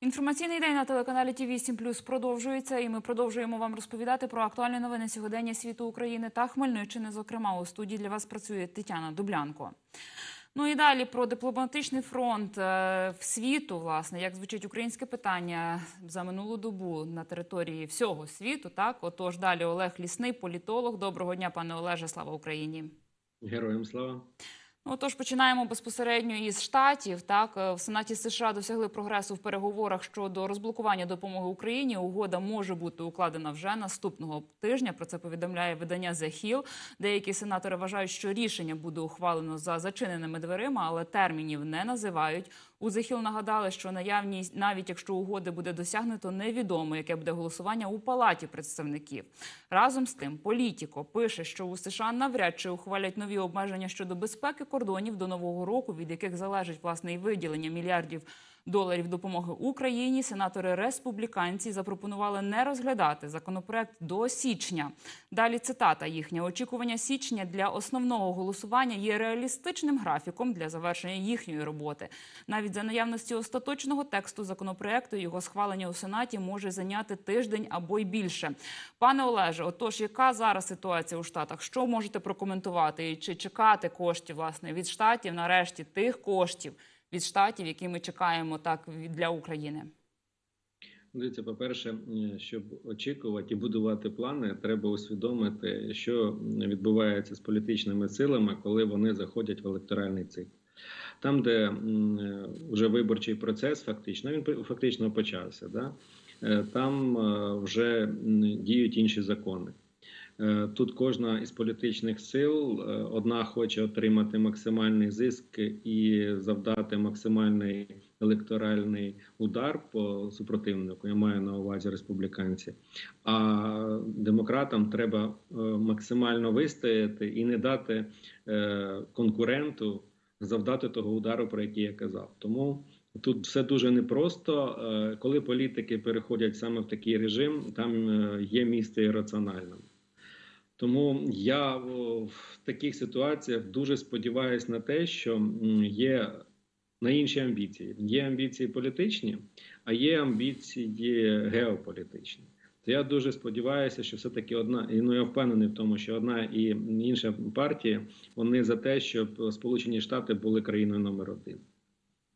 Інформаційний день на телеканалі ТІВІ 7 Плюс продовжується, і ми продовжуємо вам розповідати про актуальні новини сьогодення світу України та Хмельниччини. Зокрема, у студії для вас працює Тетяна Дублянко. Ну і далі про дипломатичний фронт е, в світу, власне, як звучить українське питання за минулу добу на території всього світу. Так, отож, далі Олег Лісний, політолог. Доброго дня, пане Олеже. Слава Україні. Героям слава. Ну, Отож, починаємо безпосередньо із штатів. Так Е, в Сенаті США досягли прогресу в переговорах щодо розблокування допомоги Україні. Угода може бути укладена вже наступного тижня. Про це повідомляє видання The Hill. Деякі сенатори вважають, що рішення буде ухвалено за зачиненими дверима, але термінів не називають. У The нагадали, що наявність, навіть якщо угоди буде досягнуто, невідомо, яке буде голосування у палаті представників. Разом з тим, політіко пише, що у США навряд чи ухвалять нові обмеження щодо безпеки кордонів до нового року, від яких залежить власне і виділення мільярдів доларів допомоги Україні. Сенатори республіканці запропонували не розглядати законопроект до січня. Далі цитата їхня очікування січня для основного голосування є реалістичним графіком для завершення їхньої роботи. Навіть за наявності остаточного тексту законопроекту його схвалення у сенаті може зайняти тиждень або й більше. Пане Олеже, отож, яка зараз ситуація у штатах? Що можете прокоментувати? Чи чекати коштів власне від штатів, нарешті тих коштів від штатів, які ми чекаємо так для України? Дивіться, по-перше, е, щоб очікувати і будувати плани, треба усвідомити, що відбувається з політичними силами, коли вони заходять в електоральний цикл. Там, де вже виборчий процес, фактично він фактично почався. Да? Е, Там е, вже діють інші закони. Е, Тут кожна із політичних сил е, одна хоче отримати максимальний зиск і завдати максимальний електоральний удар по супротивнику. Я маю на увазі республіканці. А демократам треба е, максимально вистояти і не дати конкуренту завдати того удару, про який я казав. Тому тут все дуже непросто. Коли політики переходять саме в такий режим, там є місце ірраціональному. Тому я в таких ситуаціях дуже сподіваюся на те, що є на інші амбіції. Є амбіції політичні, а є амбіції геополітичні. То я дуже сподіваюся, що все-таки одна, і ну я впевнений в тому, що одна і інша партія вони за те, щоб Сполучені Штати були країною номер один.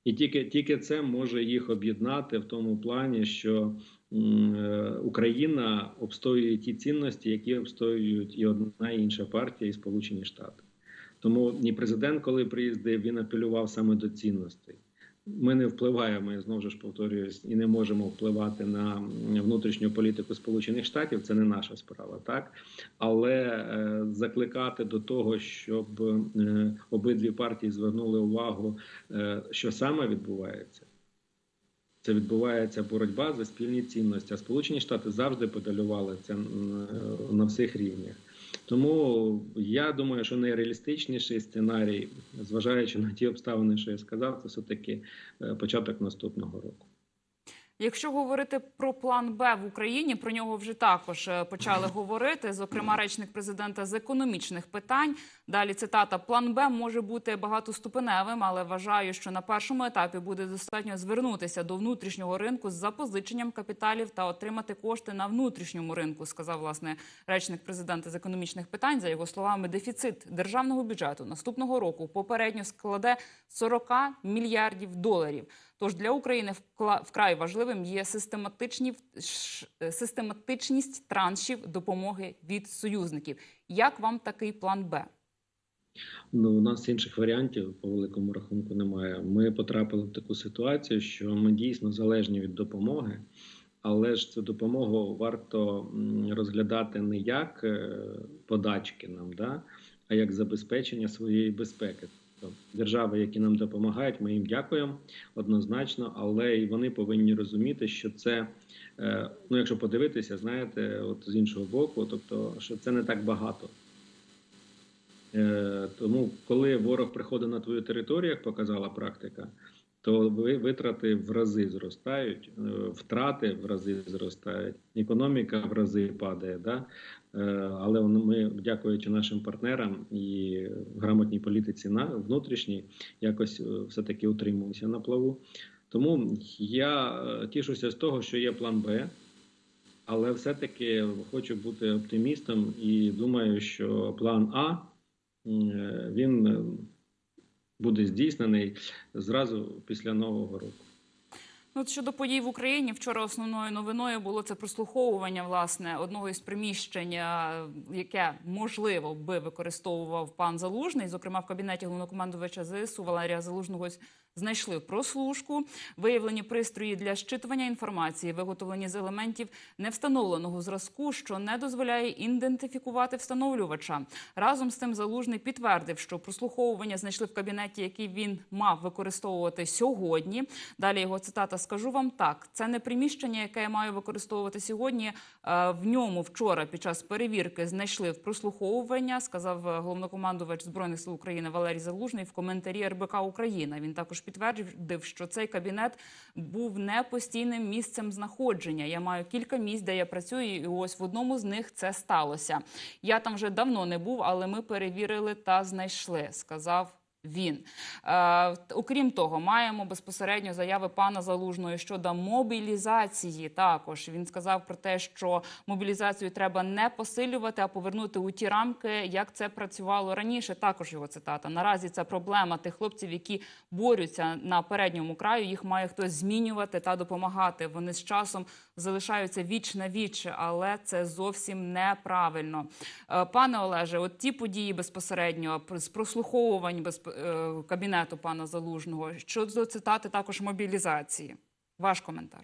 І тільки, тільки це може їх об'єднати в тому плані, що Україна обстоює ті цінності, які обстоюють і одна і інша партія, і Сполучені Штати. Тому ні президент, коли приїздив, він апелював саме до цінностей. Ми не впливаємо, я знову ж повторююсь, і не можемо впливати на внутрішню політику Сполучених Штатів. Це не наша справа, так але е, закликати до того, щоб е, обидві партії звернули увагу, е, що саме відбувається. Це відбувається боротьба за спільні цінності. А Сполучені Штати завжди подалювали це е, на всіх рівнях. Тому я думаю, що найреалістичніший сценарій, зважаючи на ті обставини, що я сказав, це все таки початок наступного року. Якщо говорити про план Б в Україні, про нього вже також е, почали говорити. Зокрема, речник президента з економічних питань. Далі цитата: план Б може бути багатоступеневим, але вважаю, що на першому етапі буде достатньо звернутися до внутрішнього ринку з запозиченням капіталів та отримати кошти на внутрішньому ринку. Сказав власне речник президента з економічних питань. За його словами, дефіцит державного бюджету наступного року попередньо складе 40 мільярдів доларів. Тож для України вкрай важливим є е, систематичність траншів допомоги від союзників. Як вам такий план Б? Ну, у нас інших варіантів по великому рахунку немає. Ми потрапили в таку ситуацію, що ми дійсно залежні від допомоги, але ж цю допомогу варто розглядати не як е, подачки нам, да, а як забезпечення своєї безпеки. Тобто держави, які нам допомагають, ми їм дякуємо однозначно, але і вони повинні розуміти, що це, е, ну якщо подивитися, знаєте, от з іншого боку, тобто, що це не так багато. Е, Тому, коли ворог приходить на твою територію, як показала практика, то витрати в рази зростають, е, втрати в рази зростають, економіка в рази падає. Да? Е, Але ми, дякуючи нашим партнерам і грамотній політиці на внутрішній, якось е, все-таки утримуємося на плаву. Тому я е, тішуся з того, що є план Б, але все-таки хочу бути оптимістом і думаю, що план А він буде здійснений зразу після нового року. Ну, щодо подій в Україні, вчора основною новиною було це прослуховування власне одного із приміщень, е, яке можливо би використовував пан Залужний. Зокрема, в кабінеті головнокомандувача ЗСУ Валерія Залужного знайшли прослушку, виявлені пристрої для щитування інформації, виготовлені з елементів невстановленого зразку, що не дозволяє ідентифікувати встановлювача. Разом з тим залужний підтвердив, що прослуховування знайшли в кабінеті, який він мав використовувати сьогодні. Далі його цитата скажу вам так: це не приміщення, яке я маю використовувати сьогодні. Е, В ньому вчора під час перевірки знайшли в прослуховування, сказав е, головнокомандувач збройних сил України Валерій Залужний в коментарі РБК Україна. Він також підтвердив, що цей кабінет був не постійним місцем знаходження. Я маю кілька місць, де я працюю, і ось в одному з них це сталося. Я там вже давно не був, але ми перевірили та знайшли, сказав. Він е, окрім того, маємо безпосередньо заяви пана Залужної щодо мобілізації. Також він сказав про те, що мобілізацію треба не посилювати, а повернути у ті рамки, як це працювало раніше. Також його цитата. Наразі це проблема тих хлопців, які борються на передньому краю. Їх має хтось змінювати та допомагати. Вони з часом залишаються віч на віч, але це зовсім неправильно. Е, Пане Олеже, от ті події безпосередньо з прослуховувань без е, кабінету пана Залужного щодо цитати також мобілізації. Ваш коментар.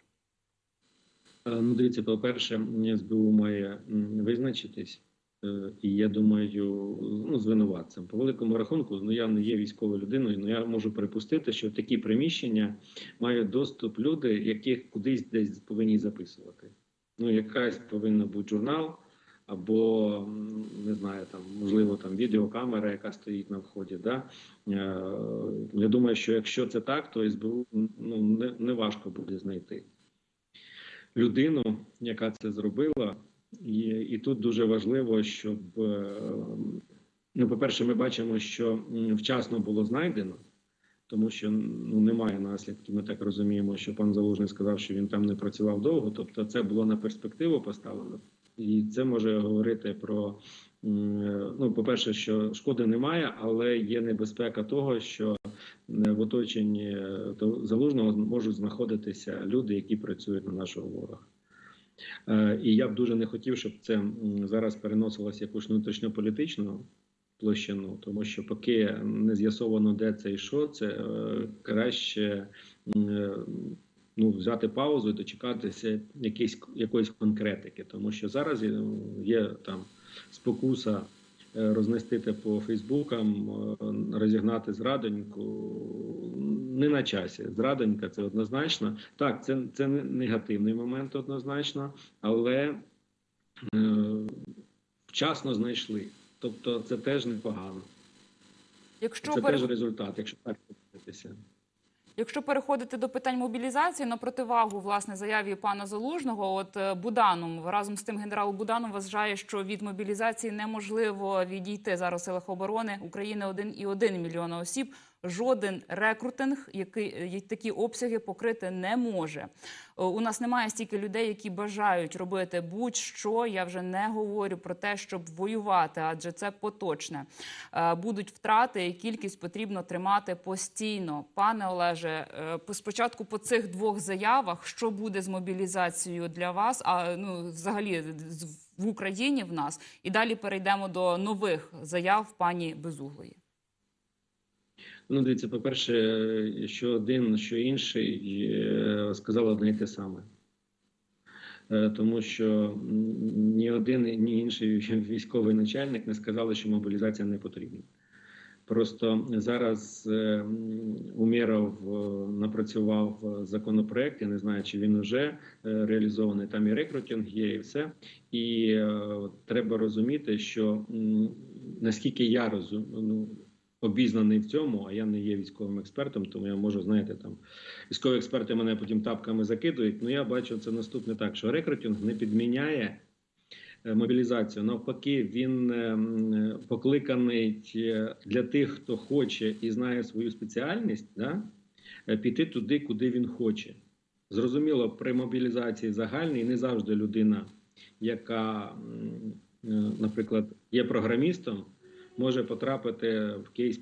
Е, Ну, дивіться, по-перше, СБУ має визначитись, е, і я думаю, ну, звинуватцем. По великому рахунку, ну я не є військовою людиною, але я можу припустити, що в такі приміщення мають доступ люди, яких кудись десь повинні записувати. Ну, якась повинна бути журнал, або не знаю, там можливо там відеокамера, яка стоїть на вході. Да? Е, Я думаю, що якщо це так, то СБУ ну, не, не важко буде знайти людину, яка це зробила, і, і тут дуже важливо, щоб е, ну, по-перше, ми бачимо, що вчасно було знайдено, тому що ну немає наслідків. Ми так розуміємо, що пан Залужний сказав, що він там не працював довго. Тобто, це було на перспективу поставлено, і це може говорити про ну, по-перше, що шкоди немає, але є небезпека того, що е, в оточенні е, залужного можуть знаходитися люди, які працюють на нашого ворога. Е, І я б дуже не хотів, щоб це зараз переносилося якусь внутрішньополітичну площину, тому що поки не з'ясовано, де це і що, це краще ну, взяти паузу і дочекатися якоїсь, якоїсь конкретики, тому що зараз є, є там спокуса е, рознести по Фейсбукам, е, розігнати зрадоньку. Не на часі. Зрадонька це однозначно. Так, це, це не- негативний момент однозначно, але е, вчасно знайшли. Тобто це теж непогано. Якщо Це пере- теж результат, якщо так подивитися. Якщо переходити до питань мобілізації на противагу власне заяві пана Залужного, от Буданом разом з тим генерал Буданом вважає, що від мобілізації неможливо відійти зараз силах оборони України 1,1 мільйона осіб. Жоден рекрутинг, який такі обсяги покрити не може. Е, У нас немає стільки людей, які бажають робити будь-що. Я вже не говорю про те, щоб воювати, адже це поточне. Е, Будуть втрати, і кількість потрібно тримати постійно. Пане Олеже, е, спочатку по цих двох заявах, що буде з мобілізацією для вас? А ну взагалі в Україні в нас, і далі перейдемо до нових заяв пані Безуглої. Ну, дивіться, по-перше, що один, що інший е, сказали одне й те саме. Е, Тому що ні один, ні інший військовий начальник не сказали, що мобілізація не потрібна. Просто зараз е, е, напрацював законопроект. Я не знаю, чи він вже реалізований. Там і рекрутинг є, і все. І треба розуміти, що наскільки я розумію, ну, обізнаний в цьому, а я не є військовим експертом, тому я можу, знаєте, там військові експерти мене потім тапками закидують. Ну я бачу це наступне так, що рекрутинг не підміняє е, мобілізацію. Навпаки, він е, покликаний е, для тих, хто хоче і знає свою спеціальність, да? піти туди, куди він хоче. Зрозуміло, при мобілізації загальній не завжди людина, яка, наприклад, є програмістом, може потрапити в кейс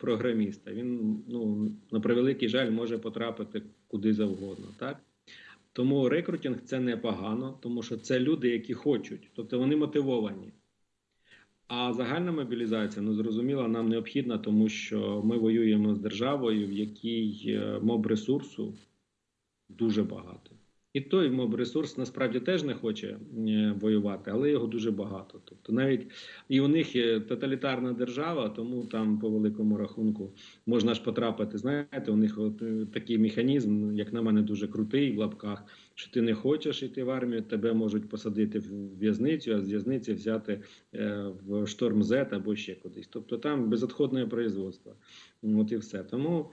програміста. Він, ну, на превеликий жаль, може потрапити куди завгодно. Так? Тому рекрутинг це непогано, тому що це люди, які хочуть, тобто вони мотивовані. А загальна мобілізація, ну зрозуміло, нам необхідна, тому що ми воюємо з державою, в якій е, моб ресурсу дуже багато. І той моб ресурс насправді теж не хоче е, воювати, але його дуже багато. Тобто навіть і у них є тоталітарна держава, тому там по великому рахунку можна ж потрапити. Знаєте, у них от е, такий механізм, як на мене, дуже крутий в лапках. Що ти не хочеш йти в армію, тебе можуть посадити в в'язницю, а з в'язниці взяти е, в шторм Z або ще кудись. Тобто там безотходне производство. От і все. Тому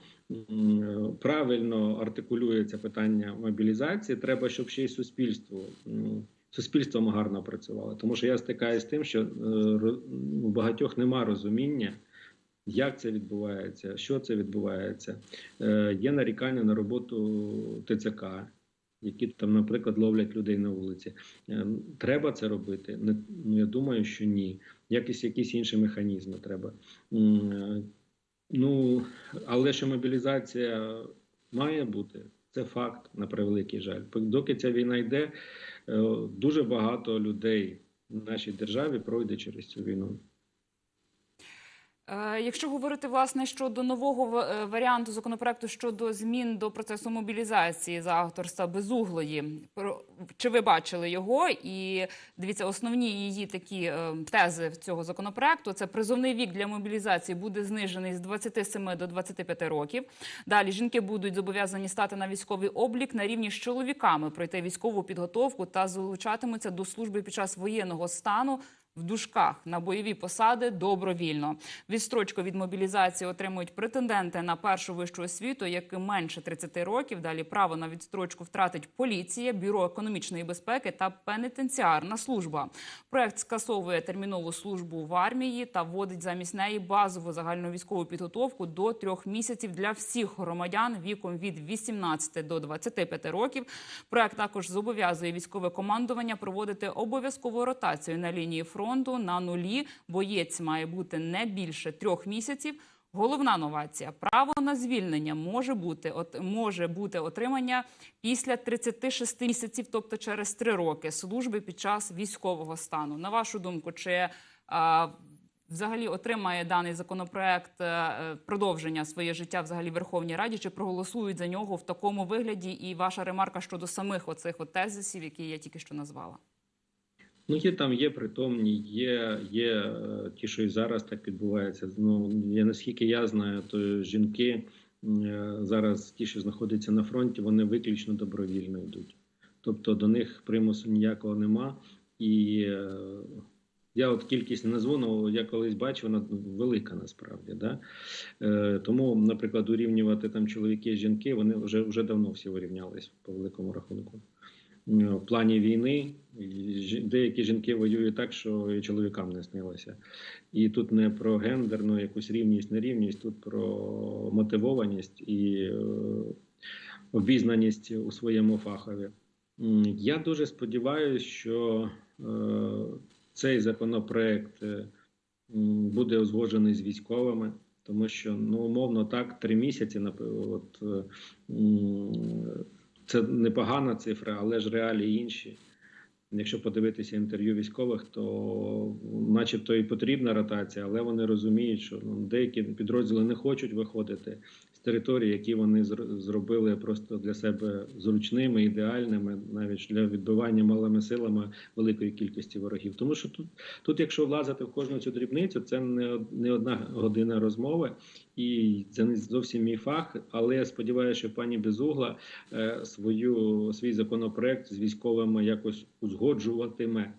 правильно артикулюється питання мобілізації. Треба, щоб ще й суспільство. м, Суспільством гарно працювало, тому що я стикаюся з тим, що е, у багатьох нема розуміння, як це відбувається, що це відбувається. Е, Є нарікання на роботу ТЦК, які там, наприклад, ловлять людей на вулиці. Е, Треба це робити? Не- Ну, я думаю, що ні. Якісь якісь інші механізми треба. Е, Ну, але що мобілізація має бути, це факт, на превеликий жаль. Доки ця війна йде, е, дуже багато людей в нашій державі пройде через цю війну. Е, Якщо говорити власне щодо нового е, варіанту законопроекту щодо змін до процесу мобілізації за авторства безуглої, чи ви бачили його? І дивіться, основні її такі е, тези цього законопроекту це призовний вік для мобілізації буде знижений з 27 до 25 років. Далі жінки будуть зобов'язані стати на військовий облік на рівні з чоловіками, пройти військову підготовку та залучатимуться до служби під час воєнного стану в дужках на бойові посади добровільно. Відстрочку від мобілізації отримують претенденти на першу вищу освіту, яким менше 30 років. Далі право на відстрочку втратить поліція, бюро економічної безпеки та пенітенціарна служба. Проект скасовує термінову службу в армії та вводить замість неї базову загальну військову підготовку до трьох місяців для всіх громадян віком від 18 до 25 років. Проект також зобов'язує військове командування проводити обов'язкову ротацію на лінії фронту на нулі. Боєць має бути не більше трьох місяців. Головна новація: право на звільнення може бути от може бути отримання після 36 місяців, тобто через три роки служби під час військового стану. На вашу думку, чи а, взагалі отримає даний законопроект е, е, продовження своє життя взагалі Верховній Раді, чи проголосують за нього в такому вигляді? І ваша ремарка щодо самих оцих от тезисів, які я тільки що назвала? Ну, є там, є притомні, є, є е, ті, що і зараз так відбувається. Ну, я, наскільки я знаю, то жінки е, зараз, ті, що знаходяться на фронті, вони виключно добровільно йдуть. Тобто до них примусу ніякого нема. І е, я от кількість не назву, але я колись бачив, вона велика насправді. Да? Тому, наприклад, урівнювати там чоловіки і жінки, вони вже, вже давно всі урівнялись по великому рахунку. Е, В плані війни деякі жінки воюють так, що і чоловікам не снилося. І тут не про гендерну якусь рівність, нерівність, тут про мотивованість і е, обізнаність у своєму фахові. Я дуже сподіваюся, що е, цей законопроект буде узгоджений з військовими, тому що ну умовно так, три місяці от, це непогана цифра, але ж реалії інші. Якщо подивитися інтерв'ю військових, то начебто і потрібна ротація, але вони розуміють, що ну, деякі підрозділи не хочуть виходити з території, які вони зр- зробили просто для себе зручними, ідеальними, навіть для відбивання малими силами великої кількості ворогів. Тому що тут, тут якщо влазити в кожну цю дрібницю, це не, не одна година розмови, і це не зовсім мій фах. Але я сподіваюся, що пані Безугла е, свою свій законопроект з військовими якось узгоджуватиме,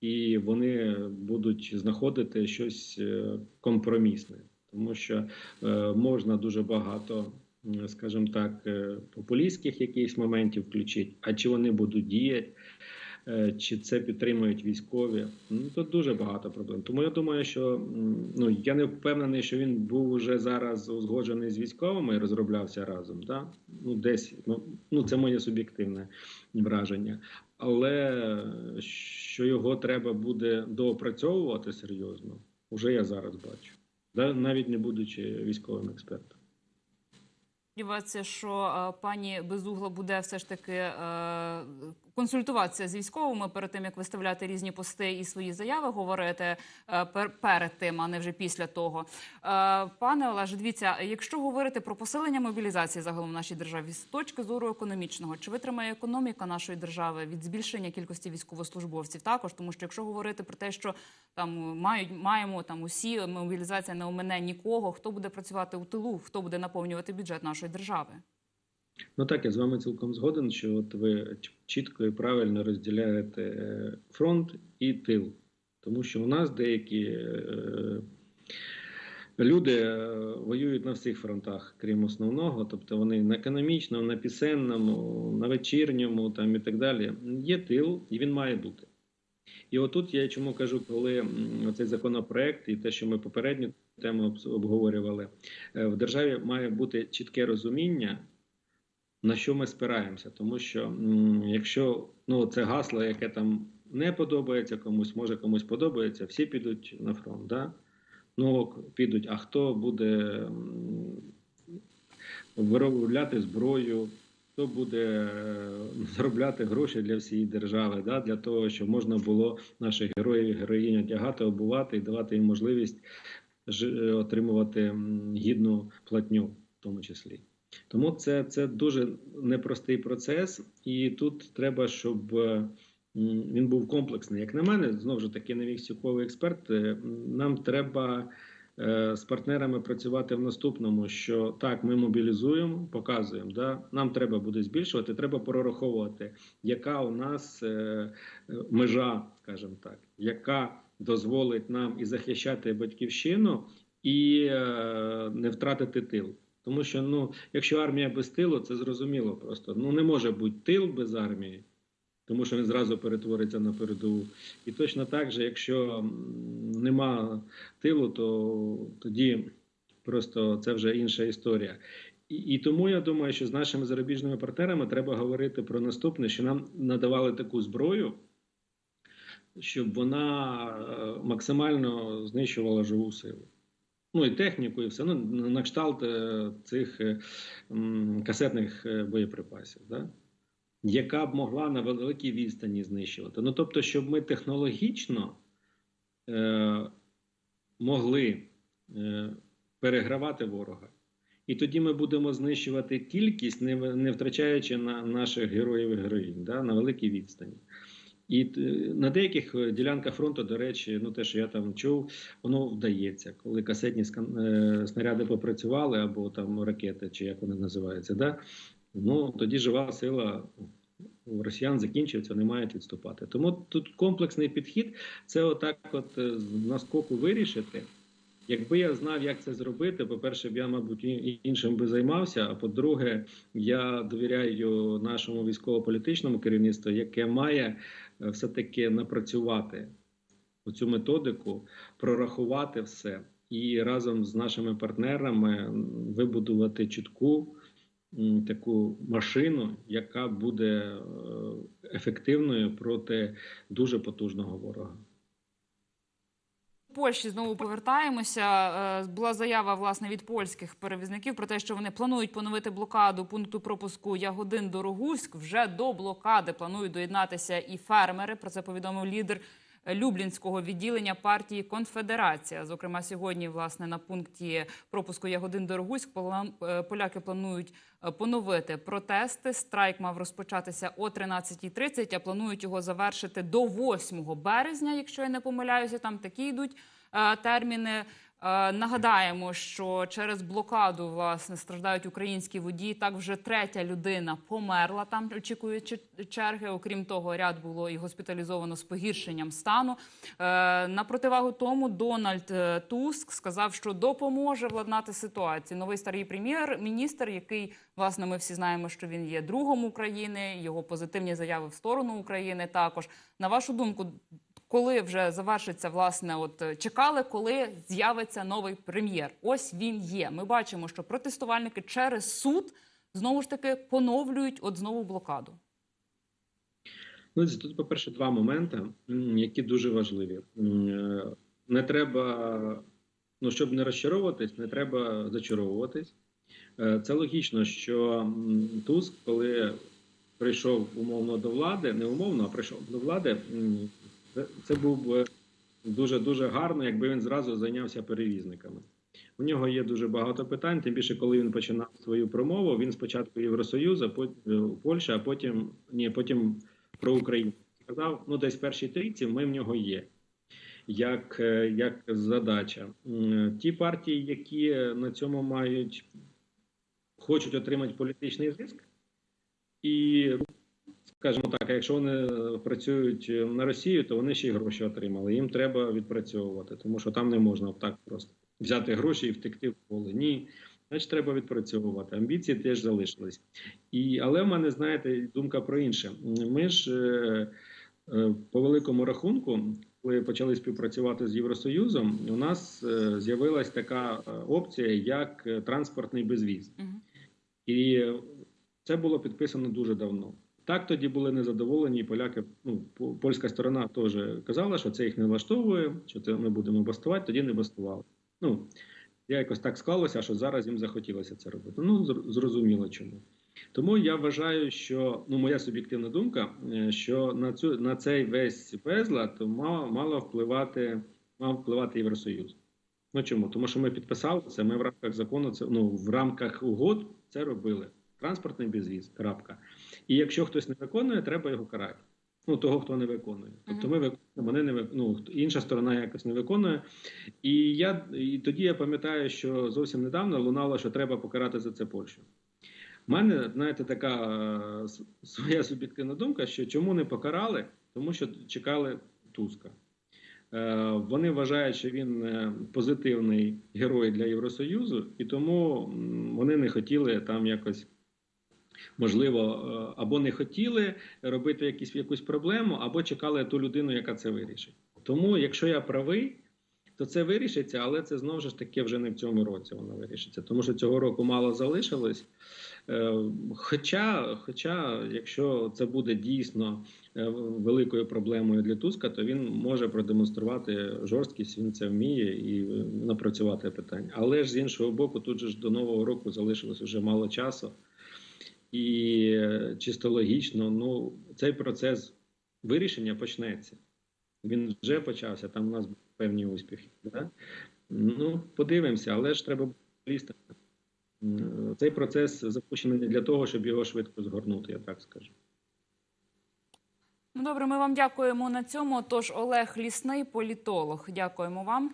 і вони будуть знаходити щось е, компромісне, тому що е, можна дуже багато, скажімо так, е, популістських якихось моментів включити. А чи вони будуть діяти? е, чи це підтримують військові. Ну тут дуже багато проблем. Тому я думаю, що ну я не впевнений, що він був уже зараз узгоджений з військовими і розроблявся разом. Да? Ну десь ну, ну це моє суб'єктивне враження. Але що його треба буде доопрацьовувати серйозно, вже я зараз бачу? Навіть не будучи військовим експертом. Сподівається, що е, пані Безугла буде все ж таки е, консультуватися з військовими перед тим, як виставляти різні пости і свої заяви говорити е, пер- перед тим, а не вже після того. Е, пане Олеже, дивіться, якщо говорити про посилення мобілізації загалом в нашій державі з точки зору економічного, чи витримає економіка нашої держави від збільшення кількості військовослужбовців? Також тому, що якщо говорити про те, що там мають маємо там усі мобілізація не омине нікого, хто буде працювати у тилу, хто буде наповнювати бюджет нашої держави? Ну так, я з вами цілком згоден, що от ви чітко і правильно розділяєте е, фронт і тил. Тому що у нас деякі е, люди е, воюють на всіх фронтах, крім основного, тобто вони на економічному, на пісенному, на вечірньому там, і так далі. Є тил, і він має бути. І отут я чому кажу, коли цей законопроект і те, що ми попередню тему обговорювали, е, в державі має бути чітке розуміння, на що ми спираємося. Тому що якщо ну, це гасло, яке там не подобається комусь, може комусь подобається, всі підуть на фронт. Да? Ну, підуть, а хто буде виробляти зброю? Хто буде е, заробляти гроші для всієї держави, да, для того, щоб можна було наших героїв героїнь одягати, обувати і давати їм можливість отримувати гідну платню, в тому числі. Тому це, це дуже непростий процес, і тут треба, щоб е, він був комплексний. Як на мене, знову ж таки, не військовий експерт. е, Нам треба е, з партнерами працювати в наступному: що так, ми мобілізуємо, показуємо. Да? Нам треба буде збільшувати, треба прораховувати, яка у нас межа, скажімо так, яка дозволить нам і захищати батьківщину, і не втратити тил. Тому що ну, якщо армія без тилу, це зрозуміло просто. Ну не може бути тил без армії, тому що він зразу перетвориться на передову. І точно так же, якщо нема тилу, то тоді просто це вже інша історія. І, і тому я думаю, що з нашими зарубіжними партнерами треба говорити про наступне, що нам надавали таку зброю, щоб вона е, максимально знищувала живу силу. Ну і техніку, і все ну, на кшталт е, цих е, касетних е, боєприпасів, да? яка б могла на великій відстані знищувати. Ну тобто, щоб ми технологічно е, могли е, перегравати ворога. І тоді ми будемо знищувати кількість, не, не втрачаючи на наших героїв і героїнь да, на великій відстані. І е, на деяких е, ділянках фронту, до речі, ну те, що я там чув, воно вдається, коли касетні е, снаряди попрацювали, або там ракети, чи як вони називаються, да? ну тоді жива сила у росіян закінчується, вони мають відступати. Тому тут комплексний підхід це отак, от наскоку вирішити. Якби я знав, як це зробити, по-перше, я, мабуть, іншим би займався. А по-друге, я довіряю нашому військово-політичному керівництву, яке має е, все-таки напрацювати цю методику, прорахувати все і разом з нашими партнерами вибудувати чітку таку машину, яка буде е, ефективною проти дуже потужного ворога. Польщі знову повертаємося. Е, Була заява власне від польських перевізників про те, що вони планують поновити блокаду пункту пропуску Ягодин Дорогуськ. Вже до блокади планують доєднатися і фермери. Про це повідомив лідер Люблінського відділення партії Конфедерація. Зокрема, сьогодні, власне, на пункті пропуску Ягодин Дорогуськ е, поляки планують е, поновити протести. Страйк мав розпочатися о 13.30, а планують його завершити до 8 березня, якщо я не помиляюся. Там такі йдуть е, терміни. Е, Нагадаємо, що через блокаду власне страждають українські водії. Так вже третя людина померла там, очікуючи черги. Окрім того, ряд було і госпіталізовано з погіршенням стану. Е, На противагу тому Дональд е, Туск сказав, що допоможе владнати ситуацію. Новий старий прем'єр-міністр, який власне ми всі знаємо, що він є другом України. Його позитивні заяви в сторону України також. На вашу думку, коли вже завершиться власне, от е, чекали, коли з'явиться новий прем'єр. Ось він є. Ми бачимо, що протестувальники через суд знову ж таки поновлюють от знову блокаду. Ну, тут, по-перше, два моменти, які дуже важливі. Е, Не треба, ну щоб не розчаровуватись, не треба зачаровуватись. Е, Це логічно, що Туск, коли прийшов умовно до влади, не умовно, а прийшов до влади, це- це був дуже дуже гарно, якби він зразу зайнявся перевізниками. У нього є дуже багато питань. Тим більше, коли він починав свою промову, він спочатку Євросоюз, а потім Польща, а потім ні, потім про Україну. Сказав, ну десь в першій трійці ми в нього є. Як, е, як задача. Ті партії, які на цьому мають, хочуть отримати політичний зиск, і, скажімо так, якщо вони працюють на Росію, то вони ще й гроші отримали. Їм треба відпрацьовувати, тому що там не можна так просто взяти гроші і втекти в поле. Ні. Значить, треба відпрацьовувати. Амбіції теж залишились. І, але в мене, знаєте, думка про інше. Ми ж е, е, по великому рахунку, коли почали співпрацювати з Євросоюзом, у нас е, з'явилась така е, опція, як е, транспортний безвіз. Мгм. І це було підписано дуже давно. Так тоді були незадоволені поляки. Ну, польська сторона теж казала, що це їх не влаштовує, що це ми будемо бастувати, тоді не бастували. Ну, я якось так склалося, що зараз їм захотілося це робити. Ну, зр- зрозуміло чому. Тому я вважаю, що ну, моя суб'єктивна думка, е, що на цю на цей весь безлад мав, мало впливати, мав впливати Євросоюз. Ну чому? Тому що ми підписали це, ми в рамках закону, це ну в рамках угод це робили. Транспортний безвіз, крапка. І якщо хтось не виконує, треба його карати. Ну, того, хто не виконує. Тобто ми виконуємо, вони не ну, інша сторона якось не виконує. І я і тоді я пам'ятаю, що зовсім недавно лунало, що треба покарати за це Польщу. У мене, знаєте, така е, своя суб'єктивна думка, що чому не покарали, тому що чекали Туска. Е, Вони вважають, що він е, позитивний герой для Євросоюзу, і тому вони не хотіли там якось. Можливо, е, або не хотіли робити якісь, якусь проблему, або чекали ту людину, яка це вирішить. Тому, якщо я правий, то це вирішиться, але це знову ж таки вже не в цьому році воно вирішиться, тому що цього року мало залишилось. Е, Хоча, хоча, якщо це буде дійсно е, великою проблемою для Туска, то він може продемонструвати жорсткість, він це вміє і напрацювати питання. Але ж з іншого боку, тут же ж до нового року залишилось вже мало часу. І е, чисто логічно, ну цей процес вирішення почнеться. Він вже почався. Там у нас певні успіхи. Да? Ну, подивимося, але ж треба бути. Цей процес запущений не для того, щоб його швидко згорнути, я так скажу. Ну добре, ми вам дякуємо на цьому. Тож Олег Лісний, політолог. Дякуємо вам.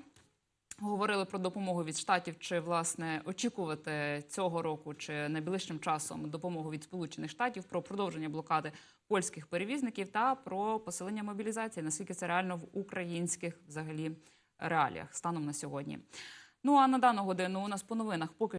Говорили про допомогу від штатів, чи власне очікувати цього року, чи найближчим часом допомогу від Сполучених Штатів про продовження блокади польських перевізників та про посилення мобілізації. Наскільки це реально в українських взагалі реаліях станом на сьогодні? Ну а на дану годину у нас по новинах поки